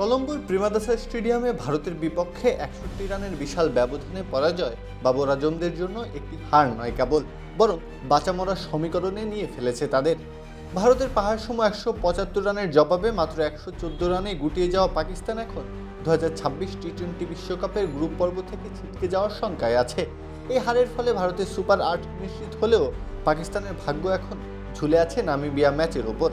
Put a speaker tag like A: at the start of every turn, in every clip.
A: কলম্বোর প্রেমাদাসা স্টেডিয়ামে ভারতের বিপক্ষে একষট্টি রানের বিশাল ব্যবধানে পরাজয় বাবর আজমদের জন্য একটি হার নয় কেবল, বরং বাঁচা মরার সমীকরণে নিয়ে ফেলেছে তাদের। ভারতের পাহাড় সম একশো পঁচাত্তর রানের জবাবে মাত্র একশো চোদ্দ রানে গুটিয়ে যাওয়া পাকিস্তান এখন দু হাজার ছাব্বিশ টি টোয়েন্টি বিশ্বকাপের গ্রুপ পর্ব থেকে ছিটকে যাওয়ার শঙ্কায় আছে। এই হারের ফলে ভারতের সুপার আট নিশ্চিত হলেও পাকিস্তানের ভাগ্য এখন ঝুলে আছে নামিবিয়া ম্যাচের ওপর।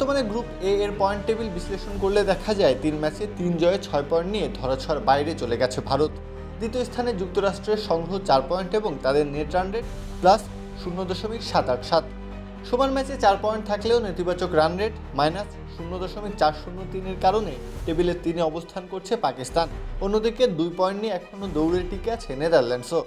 A: বর্তমানে গ্রুপ এ এর পয়েন্ট টেবিল বিশ্লেষণ করলে দেখা যায় তিন ম্যাচে তিন জয়ে ছয় পয়েন্ট নিয়ে ধরাছড় বাইরে চলে গেছে ভারত। দ্বিতীয় স্থানে যুক্তরাষ্ট্রের সংঘ চার পয়েন্ট এবং তাদের নেট রান রেট প্লাস শূন্য দশমিক সাত আট সাত। সমান ম্যাচে চার পয়েন্ট থাকলেও নেতিবাচক রান রেট মাইনাস শূন্য দশমিক চার শূন্য তিনের কারণে টেবিলের তিনে অবস্থান করছে পাকিস্তান। অন্যদিকে দুই পয়েন্ট নিয়ে এখনও দৌড়ে টিকে আছে নেদারল্যান্ডসও।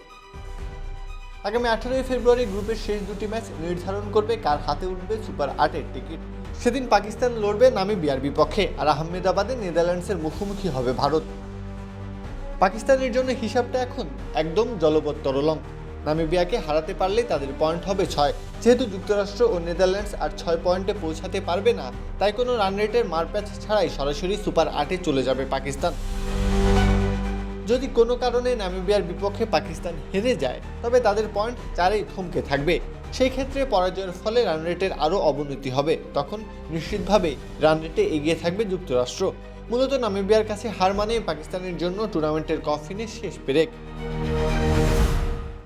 A: আগামী আঠারোই ফেব্রুয়ারি গ্রুপের শেষ দুটি ম্যাচ নির্ধারণ করবে কার হাতে উঠবে সুপার আটের টিকিট। সেদিন পাকিস্তান লড়বে নামিবিয়ার বিপক্ষে আর আহমেদাবাদে নেদারল্যান্ডসের মুখোমুখি হবে ভারত। পাকিস্তানের জন্য হিসাবটা এখন একদম জলবত্তরলং নামিবিয়াকে হারাতে পারলেই তাদের পয়েন্ট হবে ছয়। যেহেতু যুক্তরাষ্ট্র ও নেদারল্যান্ডস আর ছয় পয়েন্টে পৌঁছাতে পারবে না, তাই কোনো রান রেটের মারপ্যাচ ছাড়াই সরাসরি সুপার আটে চলে যাবে পাকিস্তান। যদি কোনো কারণে নামিবিয়ার বিপক্ষে পাকিস্তান হেরে যায়, তবে তাদের পয়েন্ট চারেই থমকে থাকবে। সেই ক্ষেত্রে পরাজয়ের ফলে রান রেটের আরও অবনতি হবে। তখন নিশ্চিতভাবে রান রেটে এগিয়ে থাকবে যুক্তরাষ্ট্র। মূলত নামিবিয়ার কাছে হার মানেই পাকিস্তানের জন্য টুর্নামেন্টের কফিনে শেষ পেরেক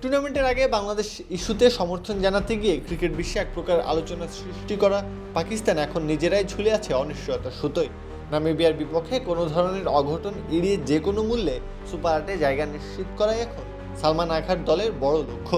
A: টুর্নামেন্টের আগে বাংলাদেশ ইস্যুতে সমর্থন জানাতে গিয়ে ক্রিকেট বিশ্বে এক প্রকার আলোচনা সৃষ্টি করা পাকিস্তান এখন নিজেরাই ঝুলে আছে অনিশ্চয়তার সুতোয়। নামিবিয়ার বিপক্ষে কোনো ধরনের অঘটন এড়িয়ে যে কোনো মূল্যে সুপার আটে জায়গা নিশ্চিত করাই এখন সালমান আখার দলের বড় লক্ষ্য।